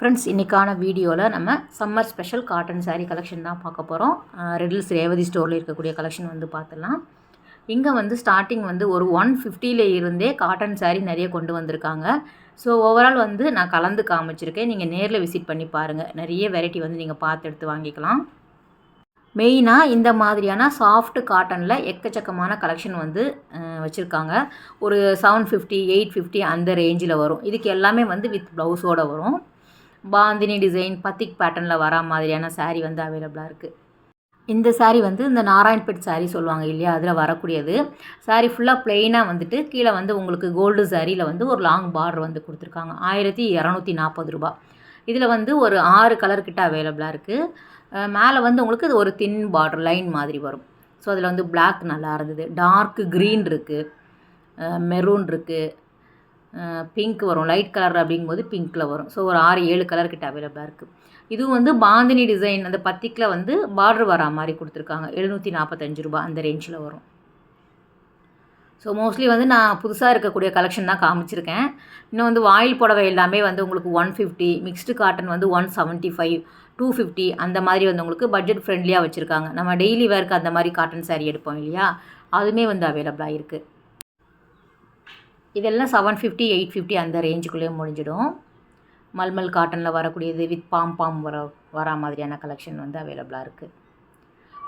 Friends இன்றைக்கான வீடியோவில் நம்ம summer special cotton sari collection தான் பார்க்க போகிறோம் ரெடில்ஸ் ரேவதி ஸ்டோரில் இருக்கக்கூடிய கலெக்ஷன் வந்து பார்த்துடலாம். இங்கே வந்து ஸ்டார்டிங் வந்து ஒரு ஒன் ஃபிஃப்டியில் இருந்தே காட்டன் சாரீ நிறைய கொண்டு வந்திருக்காங்க. ஸோ ஓவரால் வந்து நான் கலந்து காமிச்சிருக்கேன். நீங்கள் நேரில் விசிட் பண்ணி பாருங்கள் நிறைய வெரைட்டி வந்து நீங்கள் பார்த்து எடுத்து வாங்கிக்கலாம். மெயினாக இந்த மாதிரியான சாஃப்ட் காட்டனில் எக்கச்சக்கமான கலெக்ஷன் வந்து வச்சுருக்காங்க. ஒரு செவன் ஃபிஃப்டி எயிட் ஃபிஃப்டி அந்த ரேஞ்சில் வரும். இதுக்கு எல்லாமே வந்து வித் ப்ளவுஸோடு வரும். பாந்தினி டிசைன் பத்திக் பேட்டர்னில் வரா மாதிரியான சாரீ வந்து அவைலபிளாக இருக்குது இந்த சாரீ வந்து இந்த நாராயண்பேட் சாரீ சொல்லுவாங்க இல்லையா? அதில் வரக்கூடியது. சாரீ ஃபுல்லாக ப்ளெயினாக வந்துட்டு கீழே வந்து உங்களுக்கு கோல்டு சாரியில் வந்து ஒரு லாங் பார்டர் வந்து கொடுத்துருக்காங்க. ஆயிரத்தி இரநூத்தி நாற்பது ரூபா இதில் வந்து ஒரு ஆறு கலர் கிட்ட அவைலபிளாக இருக்குது மேலே வந்து உங்களுக்கு இது ஒரு தின் பார்டர் லைன் மாதிரி வரும். ஸோ அதில் வந்து பிளாக் நல்லா இருந்தது. டார்க் க்ரீன் இருக்குது மெரூன் இருக்குது பிங்க் வரும். லைட் கலர் அப்படிங்கும்போது பிங்க்கில் வரும். ஸோ ஒரு ஆறு ஏழு கலர் கிட்ட அவைலபிளாக இருக்குது இதுவும் வந்து பாந்தினி டிசைன் அந்த பத்திக்கில் வந்து பார்டர் வரா மாதிரி கொடுத்துருக்காங்க. எழுநூற்றி நாற்பத்தஞ்சு ரூபா அந்த ரேஞ்சில் வரும். ஸோ மோஸ்ட்லி வந்து நான் புதுசாக இருக்கக்கூடிய கலெக்ஷன் தான் காமிச்சிருக்கேன். இன்னும் வந்து வாயில் புடவை எல்லாமே வந்து உங்களுக்கு ஒன் ஃபிஃப்டி மிக்ஸ்டு காட்டன் வந்து one seventy five two fifty அந்த மாதிரி வந்து உங்களுக்கு பட்ஜெட் ஃப்ரெண்ட்லியாக வச்சுருக்காங்க. நம்ம டெய்லி வேர்க்கு அந்த மாதிரி காட்டன் saree எடுப்போம் இல்லையா? அதுவுமே வந்து அவைலபிளாக இருக்குது இதெல்லாம் செவன் ஃபிஃப்டி எயிட் ஃபிஃப்டி அந்த ரேஞ்சுக்குள்ளேயே முடிஞ்சிடும். மல்மல் காட்டனில் வரக்கூடியது வித் பாம் பாம் வர வரா மாதிரியான கலெக்ஷன் வந்து அவைலபிளாக இருக்குது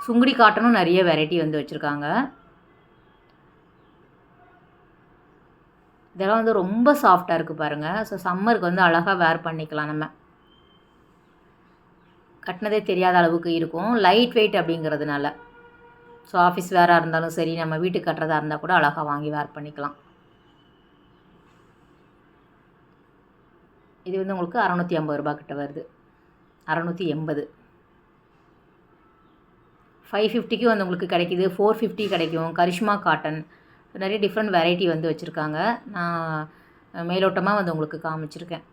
சுங்குடி காட்டனும் நிறைய வெரைட்டி வந்து வச்சுருக்காங்க. இதெல்லாம் வந்து ரொம்ப சாஃப்டாக இருக்குது பாருங்கள் ஸோ சம்மருக்கு வந்து அழகாக வேர் பண்ணிக்கலாம் நம்ம. கட்டினதே தெரியாத அளவுக்கு இருக்கும். லைட் வெயிட் அப்படிங்கிறதுனால. ஸோ ஆஃபீஸ் வேறாக இருந்தாலும் சரி நம்ம வீட்டுக்கு கட்டுறதா இருந்தால் கூட அழகாக வாங்கி வேர் பண்ணிக்கலாம். இது வந்து உங்களுக்கு அறநூற்றி ஐம்பது ரூபா கிட்ட வருது. அறநூற்றி எண்பது. ஃபைவ் ஃபிஃப்டிக்கு வந்து உங்களுக்கு கிடைக்கிது. ஃபோர் ஃபிஃப்டி கிடைக்கும். கரிஷ்மா காட்டன் நிறைய டிஃப்ரெண்ட் வெரைட்டி வந்து வச்சுருக்காங்க. நான் மேலோட்டமாக வந்து உங்களுக்கு காமிச்சிருக்கேன்.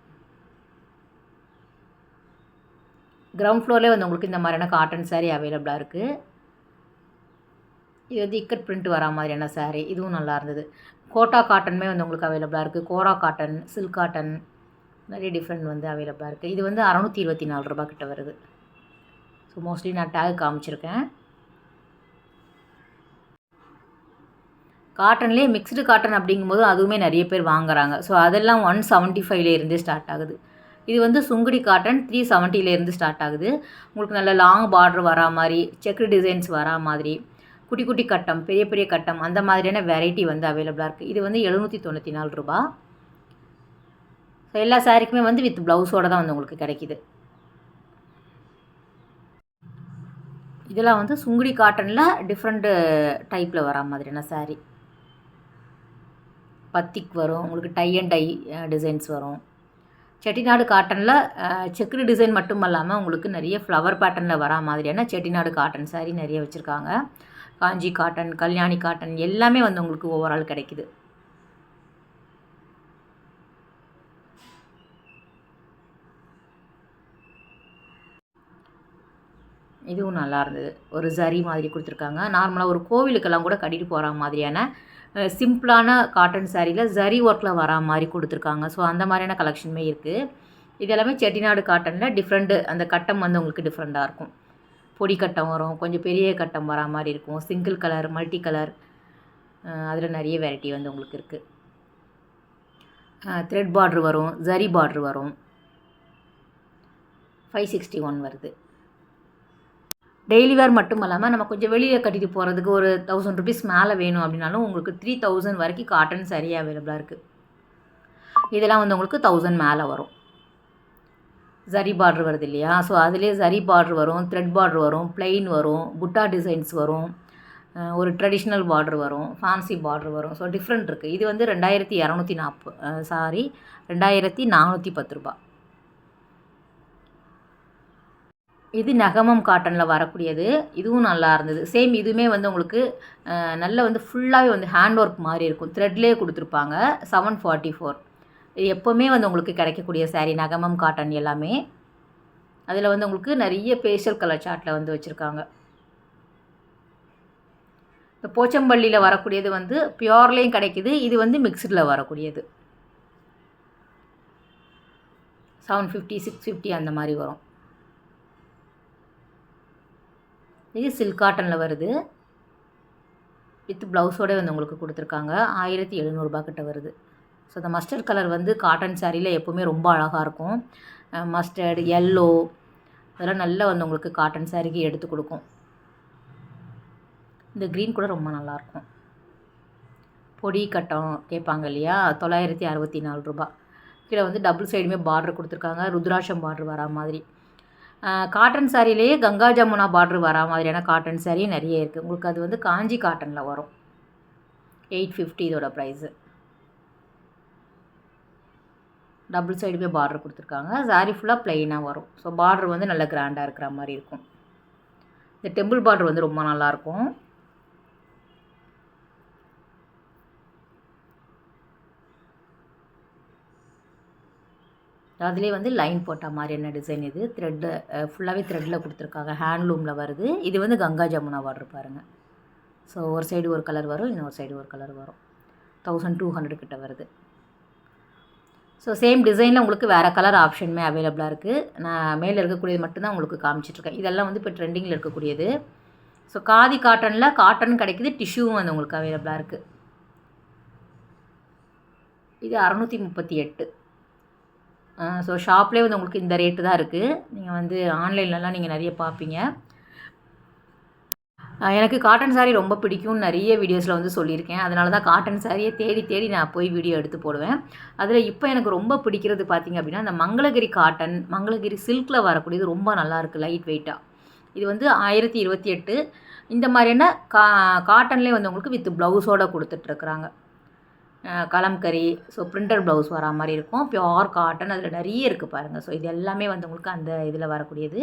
கிரவுண்ட் ஃப்ளோர்லேயே வந்து உங்களுக்கு இந்த மாதிரியான காட்டன் சாரீ அவைலபிளாக இருக்குது இது வந்து இக்கட் பிரிண்ட் வரா மாதிரியான சாரீ இதுவும் நல்லா இருந்தது. கோட்டா காட்டனுமே வந்து உங்களுக்கு அவைலபிளாக இருக்குது கோரா காட்டன் சில்க் காட்டன் நிறைய டிஃப்ரெண்ட் வந்து அவைலபிளாக இருக்குது இது வந்து அறநூற்றி இருபத்தி நாலு ரூபா கிட்ட வருது. ஸோ மோஸ்ட்லி நான் டேக் காமிச்சிருக்கேன். காட்டன்லேயே மிக்ஸ்டு காட்டன் அப்படிங்கும்போது அதுவுமே நிறைய பேர் வாங்குறாங்க. ஸோ அதெல்லாம் ஒன் செவன்ட்டி ஃபைவ்லேருந்தே ஸ்டார்ட் ஆகுது. இது வந்து சுங்குடி காட்டன் த்ரீ செவன்ட்டிலேருந்து ஸ்டார்ட் ஆகுது. உங்களுக்கு நல்ல லாங் பார்டர் வரா மாதிரி செக்கு டிசைன்ஸ் வரா மாதிரி குட்டி குட்டி கட்டம் பெரிய பெரிய கட்டம் அந்த மாதிரியான வெரைட்டி வந்து அவைலபிளாக இருக்குது இது வந்து எழுநூற்றி தொண்ணூற்றி நாலு ரூபா ஸோ எல்லா சாரீக்குமே வந்து வித் ப்ளவுஸோடு தான் வந்து உங்களுக்கு கிடைக்கிது. இதெல்லாம் வந்து சுங்குடி காட்டனில் டிஃப்ரெண்ட்டு டைப்பில் வரா மாதிரியான saree. பத்திக் வரும் உங்களுக்கு டை அண்ட் டை டிசைன்ஸ் வரும். செட்டிநாடு காட்டனில் செக்குடு டிசைன் மட்டும் இல்லாமல் உங்களுக்கு நிறைய ஃப்ளவர் பேட்டர்னில் வரா மாதிரியான செட்டிநாடு காட்டன் saree நிறைய வச்சுருக்காங்க. காஞ்சி காட்டன் கல்யாணி காட்டன் எல்லாமே வந்து உங்களுக்கு ஓவரால் கிடைக்குது. இதுவும் நல்லா இருந்தது. ஒரு ஜரி மாதிரி கொடுத்துருக்காங்க. நார்மலாக ஒரு கோவிலுக்கெல்லாம் கூட கட்டிட்டு போகிற மாதிரியான சிம்பிளான காட்டன் சாரியில் ஜரி ஒர்க்கில் வரா மாதிரி கொடுத்துருக்காங்க. ஸோ அந்த மாதிரியான கலெக்ஷனுமே இருக்குது இது எல்லாமே செட்டிநாடு காட்டனில் டிஃப்ரெண்ட்டு அந்த கட்டம் வந்து உங்களுக்கு டிஃப்ரெண்ட்டாக இருக்கும். பொடி கட்டம் வரும். கொஞ்சம் பெரிய கட்டம் வரா மாதிரி இருக்கும். சிங்கிள் கலர் மல்டி கலர் அதில் நிறைய வெரைட்டி வந்து உங்களுக்கு இருக்குது த்ரெட் பார்ட்ரு வரும். ஜரி பார்ட்ரு வரும். ஃபைவ் சிக்ஸ்டி ஒன் வருது. டெய்லி வேர் மட்டும் இல்லாமல் நம்ம கொஞ்சம் வெளியே கட்டிட்டு போகிறதுக்கு ஒரு தௌசண்ட் ருபீஸ் மேலே வேணும் அப்படின்னாலும் உங்களுக்கு த்ரீ தௌசண்ட் வரைக்கும் காட்டன் சரியாக அவைலபிளாக இருக்குது இதெல்லாம் வந்து உங்களுக்கு தௌசண்ட் மேலே வரும். ஜரி பார்ட்ரு வருது இல்லையா? ஸோ அதிலே ஜரி பார்ட்ரு வரும் த்ரெட் பார்ட்ரு வரும் பிளெயின் வரும் புட்டா டிசைன்ஸ் வரும் ஒரு ட்ரெடிஷ்னல் பார்டர் வரும் ஃபேன்சி பார்டர் வரும். ஸோ டிஃப்ரெண்ட் இருக்குது இது வந்து ரெண்டாயிரத்தி இரநூத்தி நாற்பது சாரி ரெண்டாயிரத்தி நானூற்றி பத்து ரூபா இது நகமம் காட்டனில் வரக்கூடியது. இதுவும் நல்லா இருந்தது. சேம் இதுவுமே வந்து உங்களுக்கு நல்ல வந்து ஃபுல்லாகவே வந்து ஹேண்ட் ஒர்க் மாதிரி இருக்கும். த்ரெட்லேயே கொடுத்துருப்பாங்க. செவன் ஃபார்ட்டி ஃபோர் இது எப்போவுமே வந்து உங்களுக்கு கிடைக்கக்கூடிய சாரீ நகமம் காட்டன் எல்லாமே. அதில் வந்து உங்களுக்கு நிறைய பேஷியல் கலர் சார்ட்டில் வந்து வச்சுருக்காங்க. இந்த போச்சம்பள்ளியில் வரக்கூடியது வந்து பியோர்லேயும் கிடைக்குது. இது வந்து மிக்சடில் வரக்கூடியது. செவன் ஃபிஃப்டி சிக்ஸ் ஃபிஃப்டி அந்த மாதிரி வரும். இது சில்க் காட்டனில் வருது. வித் ப்ளவுஸோட வந்து உங்களுக்கு கொடுத்துருக்காங்க. ஆயிரத்தி எழுநூறுபா கிட்ட வருது. ஸோ இந்த மஸ்டர்ட் கலர் வந்து காட்டன் சாரியில் எப்போவுமே ரொம்ப அழகாக இருக்கும். மஸ்டர்ட் எல்லோ அதெல்லாம் நல்லா வந்து உங்களுக்கு காட்டன் சாரிக்கு எடுத்து கொடுக்கும். இந்த க்ரீன் கூட ரொம்ப நல்லாயிருக்கும் பொடி கட்டம் கேட்பாங்க இல்லையா? தொள்ளாயிரத்தி அறுபத்தி நாலு ரூபா கீழே வந்து டபுள் சைடுமே பார்டர் கொடுத்துருக்காங்க. ருத்ராட்சம் பார்டர் வரா மாதிரி. காட்டன் சாரிலேயே கங்கா ஜமுனா பார்ட்ரு வரா மாதிரியான காட்டன் சாரி நிறைய இருக்குது உங்களுக்கு அது வந்து காஞ்சி காட்டனில் வரும். எயிட் ஃபிஃப்டி இதோட ப்ரைஸு டபுள் சைடுமே பார்டர் கொடுத்துருக்காங்க. சாரி ஃபுல்லாக ப்ளெயினாக வரும். ஸோ பார்டர் வந்து நல்ல கிராண்டாக இருக்கிற மாதிரி இருக்கும். இந்த டெம்பிள் பார்டர் வந்து ரொம்ப நல்லாயிருக்கும் அதுலேயே வந்து லைன் போட்ட மாதிரியான டிசைன் இது? த்ரெட்டு ஃபுல்லாகவே த்ரெட்டில் கொடுத்துருக்காங்க. ஹேண்ட்லூமில் வருது. இது வந்து கங்கா ஜமுனா பார்டர் பாருங்கள் ஸோ ஒரு சைடு ஒரு கலர் வரும் இன்னொரு சைடு ஒரு கலர் வரும். தௌசண்ட் டூ ஹண்ட்ரட் கிட்ட வருது. ஸோ சேம் டிசைனில் உங்களுக்கு வேறு கலர் ஆப்ஷனுமே அவைலபிளாக இருக்குது நான் மேலே இருக்கக்கூடியது மட்டும்தான் உங்களுக்கு காமிச்சிட்ருக்கேன். இதெல்லாம் வந்து இப்போ ட்ரெண்டிங்கில் இருக்கக்கூடியது. ஸோ காதி காட்டனில் காட்டன் கிடைக்கிது டிஷ்யூவும் வந்து உங்களுக்கு அவைலபிளாக இருக்குது இது அறநூற்றி முப்பத்தி எட்டு. ஸோ ஷாப்லேயே வந்து உங்களுக்கு இந்த ரேட்டு தான் இருக்குது நீங்கள் வந்து ஆன்லைன்லலாம் நீங்கள் நிறைய பார்ப்பீங்க. எனக்கு காட்டன் சாரீ ரொம்ப பிடிக்கும்னு நிறைய வீடியோஸில் வந்து சொல்லியிருக்கேன். அதனால தான் காட்டன் சாரியை தேடி தேடி நான் போய் வீடியோ எடுத்து போடுவேன். அதில் இப்போ எனக்கு ரொம்ப பிடிக்கிறது பார்த்திங்க அப்படின்னா அந்த மங்களகிரி காட்டன் மங்களகிரி சில்கில் வரக்கூடியது ரொம்ப நல்லாயிருக்கு லைட் வெயிட்டாக இது வந்து ஆயிரத்தி இருபத்தி எட்டு. இந்த மாதிரியான கா காட்டன்லேயே வந்து உங்களுக்கு வித் ப்ளவுஸோடு கொடுத்துட்ருக்குறாங்க கலம்கரி ஸோ பிரிண்டட் ப்ளவுஸ் வரா மாதிரி இருக்கும். பியோர் காட்டன் அதில் நிறைய இருக்குது பாருங்கள் ஸோ இது எல்லாமே வந்து உங்களுக்கு அந்த இதில் வரக்கூடியது.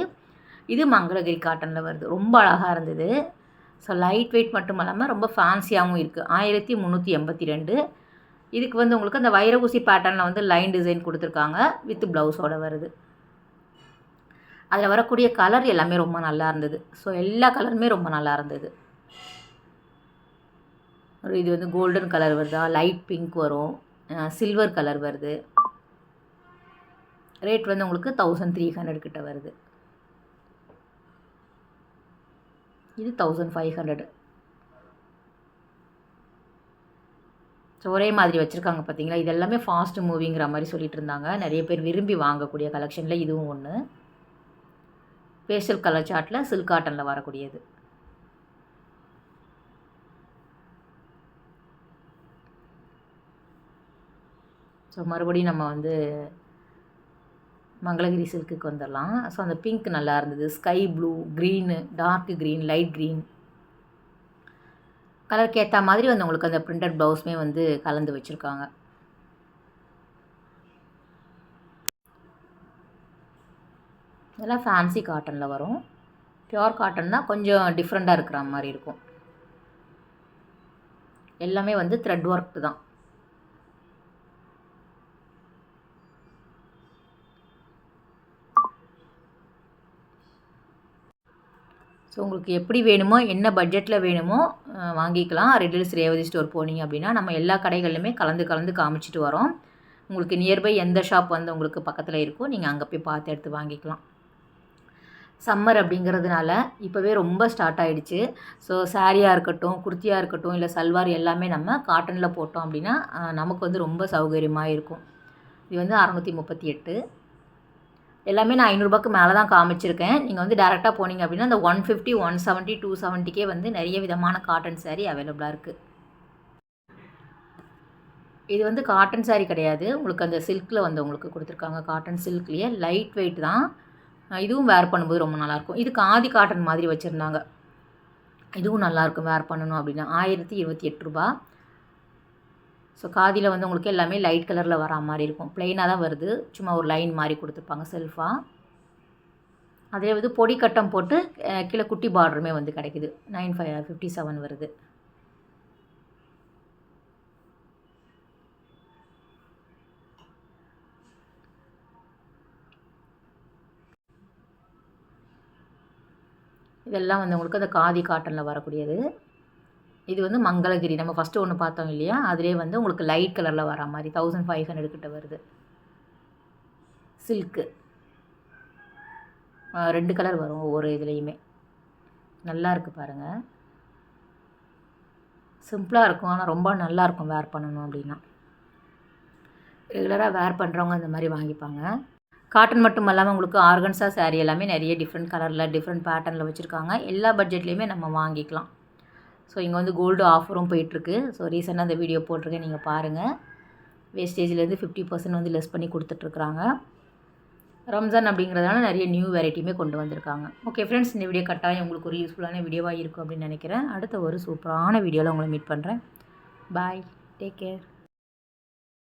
இது மங்களகிரி காட்டனில் வருது. ரொம்ப அழகாக இருந்தது. ஸோ லைட் வெயிட் மட்டும் இல்லாமல் ரொம்ப ஃபேன்சியாகவும் இருக்குது ஆயிரத்தி முந்நூற்றி எண்பத்தி ரெண்டு. இதுக்கு வந்து உங்களுக்கு அந்த வைரகுசி பேட்டர்னில் வந்து லைன் டிசைன் கொடுத்துருக்காங்க. வித் ப்ளவுஸோடு வருது. அதில் வரக்கூடிய கலர் எல்லாமே ரொம்ப நல்லா இருந்தது. ஸோ எல்லா கலருமே ரொம்ப நல்லா இருந்தது. இது வந்து கோல்டன் கலர் வருதா? லைட் பிங்க் வரும். சில்வர் கலர் வருது. ரேட் வந்து உங்களுக்கு தௌசண்ட் த்ரீ ஹண்ட்ரட் கிட்ட வருது. இது தௌசண்ட் ஃபைவ் ஹண்ட்ரட் ஸோ ஒரே மாதிரி வச்சுருக்காங்க பார்த்தீங்களா இது எல்லாமே ஃபாஸ்ட் மூவிங்கிற மாதிரி சொல்லிட்டு இருந்தாங்க. நிறைய பேர் விரும்பி வாங்கக்கூடிய கலெக்ஷனில் இதுவும் ஒன்று பேஷல் கலர் சார்ட்டில் சில்க் காட்டனில் வரக்கூடியது. ஸோ மறுபடியும் நம்ம வந்து மங்களகிரி சில்க்குக்கு வந்துடலாம். ஸோ அந்த பிங்க் நல்லா இருந்தது. Sky blue green dark green light green கலருக்கு ஏற்ற மாதிரி வந்து உங்களுக்கு அந்த பிரிண்டட் ப்ளவுஸுமே வந்து கலந்து வச்சுருக்காங்க. இதெல்லாம் ஃபேன்சி காட்டனில் வரும். பியோர் காட்டன் தான் கொஞ்சம் டிஃப்ரெண்ட்டாக இருக்கிற மாதிரி இருக்கும். எல்லாமே வந்து த்ரெட் ஒர்க் தான். ஸோ உங்களுக்கு எப்படி வேணுமோ என்ன பட்ஜெட்டில் வேணுமோ வாங்கிக்கலாம். ரெட்டில்ஸ் ரேவதி ஸ்டோர் போனீங்க அப்படின்னா நம்ம எல்லா கடைகள்லையுமே கலந்து கலந்து காமிச்சிட்டு வரோம். உங்களுக்கு நியர்பை எந்த ஷாப் வந்து உங்களுக்கு பக்கத்தில் இருக்கோ நீங்கள் அங்கே போய் பார்த்து எடுத்து வாங்கிக்கலாம். சம்மர் அப்படிங்கிறதுனால இப்போவே ரொம்ப ஸ்டார்ட் ஆகிடுச்சு ஸோ சாரியாக இருக்கட்டும் குர்த்தியாக இருக்கட்டும் இல்லை சல்வார் எல்லாமே நம்ம காட்டனில் போட்டோம் அப்படின்னா நமக்கு வந்து ரொம்ப சௌகரியமாக இருக்கும். இது வந்து அறநூற்றி முப்பத்தி எட்டு. எல்லாமே நான் ஐநூறுரூபாக்கு மேலே தான் காமிச்சிருக்கேன். நீங்கள் வந்து டேரெக்டாக போனீங்க அப்படின்னா அந்த one fifty one seventy two செவன்ட்டிக்கே வந்து நிறைய விதமான காட்டன் சாரீ அவைலபிளாக இருக்குது இது வந்து காட்டன் சாரீ கிடையாது. உங்களுக்கு அந்த சில்கில் வந்து உங்களுக்கு கொடுத்துருக்காங்க காட்டன் சில்க்லேயே லைட் வெயிட் தான். இதுவும் வேர் பண்ணும்போது ரொம்ப நல்லாயிருக்கும். இதுக்கு ஆதி காட்டன் மாதிரி வச்சுருந்தாங்க. இதுவும் நல்லாயிருக்கும் வேர் பண்ணணும் அப்படின்னா. ஆயிரத்தி இருபத்தி எட்டு ரூபா ஸோ காதியில் வந்து உங்களுக்கு எல்லாமே லைட் கலரில் வரா மாதிரி இருக்கும். ப்ளைனாக தான் வருது. சும்மா ஒரு லைன் மாதிரி கொடுத்துருப்பாங்க செல்ஃபாக அதே வந்து பொடி கட்டம் போட்டு கீழே குட்டி பார்டருமே வந்து கிடைக்குது. நைன் ஃபைவ் ஃபிஃப்டி செவன் வருது. இதெல்லாம் வந்து உங்களுக்கு அந்த காதி காட்டனில் வரக்கூடியது. இது வந்து மங்களகிரி. நம்ம ஃபஸ்ட்டு ஒன்று பார்த்தோம் இல்லையா? அதிலே வந்து உங்களுக்கு லைட் கலரில் வர மாதிரி தௌசண்ட் ஃபைவ் ஹண்ட்ரட் கிட்ட வருது. சில்க்கு ரெண்டு கலர் வரும் ஒவ்வொரு இதுலேயுமே. நல்லா இருக்குது பாருங்கள் சிம்பிளாக இருக்கும். ஆனால் ரொம்ப நல்லாயிருக்கும் வேர் பண்ணணும் அப்படின்னா. ரெகுலராக வேர் பண்ணுறவங்க இந்த மாதிரி வாங்கிப்பாங்க. காட்டன் மட்டும் இல்லாமல் உங்களுக்கு ஆர்கன்ஸா சாரீ எல்லாமே நிறைய டிஃப்ரெண்ட் கலரில் டிஃப்ரெண்ட் பேட்டர்னில் வச்சுருக்காங்க. எல்லா பட்ஜெட்லேயுமே நம்ம வாங்கிக்கலாம். ஸோ இங்கே வந்து கோல்டு ஆஃபரும் போயிட்டுருக்கு. ஸோ ரீசெண்டாக அந்த வீடியோ போட்டிருக்கேன். நீங்கள் பாருங்கள் வேஸ்டேஜ்லேருந்து ஃபிஃப்டி பர்சன்ட் வந்து லெஸ் பண்ணி கொடுத்துட்ருக்குறாங்க ரம்ஜான் அப்படிங்கிறதால நிறைய நியூ வெரைட்டியுமே கொண்டு வந்திருக்காங்க. ஓகே ஃப்ரெண்ட்ஸ் இந்த வீடியோ கட்டாயம் உங்களுக்கு ஒரு யூஸ்ஃபுல்லான வீடியோவாக இருக்கும் அப்படின்னு நினைக்கிறேன். அடுத்த ஒரு சூப்பரான வீடியோவில் உங்களை மீட் பண்ணுறேன் பாய் டேக் கேர்